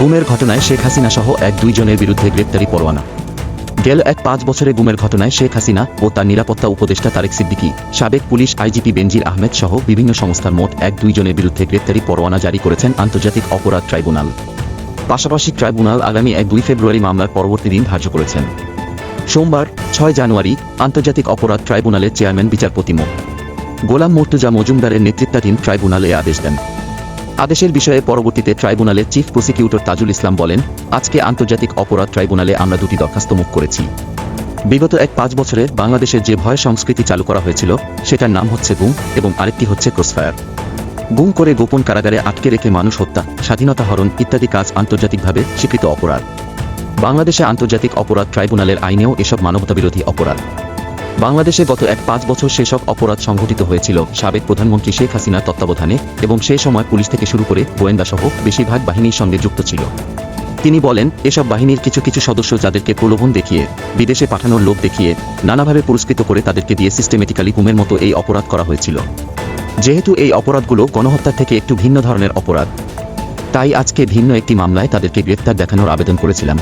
গুমের ঘটনায় শেখ হাসিনা সহ এক দুইজনের বিরুদ্ধে গ্রেপ্তারি পরোয়ানা। গেল এক পাঁচ বছরে গুমের ঘটনায় শেখ হাসিনা ও তার নিরাপত্তা উপদেষ্টা তারেক সিদ্দিকী, সাবেক পুলিশ আইজিপি বেনজির আহমেদ সহ বিভিন্ন সংস্থার মোট এক দুইজনের বিরুদ্ধে গ্রেপ্তারি পরোয়ানা জারি করেছেন আন্তর্জাতিক অপরাধ ট্রাইব্যুনাল। পাশাপাশি ট্রাইব্যুনাল আগামী এক দুই ফেব্রুয়ারি মামলার পরবর্তী দিন ধার্য করেছেন। সোমবার, ছয় জানুয়ারি, আন্তর্জাতিক অপরাধ ট্রাইব্যুনালের চেয়ারম্যান বিচারপতি মো। গোলাম মর্তুজা মজুমদারের নেতৃত্বাধীন ট্রাইব্যুনালে আদেশ দেন। আদেশের বিষয়ে পরবর্তীতে ট্রাইব্যুনালের চিফ প্রসিকিউটর তাজুল ইসলাম বলেন, আজকে আন্তর্জাতিক অপরাধ ট্রাইব্যুনালে আমরা দুটি দরখাস্ত মুখ করেছি। বিগত এক পাঁচ বছরে বাংলাদেশের যে ভয় সংস্কৃতি চালু করা হয়েছিল, সেটার নাম হচ্ছে গুম এবং আরেকটি হচ্ছে ক্রসফায়ার। গুম করে গোপন কারাগারে আটকে রেখে মানুষ হত্যা, স্বাধীনতা হরণ ইত্যাদি কাজ আন্তর্জাতিকভাবে স্বীকৃত অপরাধ। বাংলাদেশে আন্তর্জাতিক অপরাধ ট্রাইব্যুনালের আইনেও এসব মানবতাবিরোধী অপরাধ। বাংলাদেশে গত এক পাঁচ বছর সেসব অপরাধ সংঘটিত হয়েছিল। সাবেক প্রধানমন্ত্রী শেখ হাসিনার তত্ত্বাবধানে এবং সেই সময় পুলিশ থেকে শুরু করে গোয়েন্দাসহ বেশিরভাগ বাহিনীর সঙ্গে যুক্ত ছিল। তিনি বলেন, এসব বাহিনীর কিছু কিছু সদস্য যাদেরকে প্রলোভন দেখিয়ে, বিদেশে পাঠানোর লোভ দেখিয়ে, নানাভাবে পুরস্কৃত করে তাদেরকে দিয়ে সিস্টেমেটিক্যালি গুমের মতো এই অপরাধ করা হয়েছিল। যেহেতু এই অপরাধগুলো গণহত্যার থেকে একটু ভিন্ন ধরনের অপরাধ, তাই আজকে ভিন্ন একটি মামলায় তাদেরকে গ্রেপ্তার দেখানোর আবেদন করেছিলাম।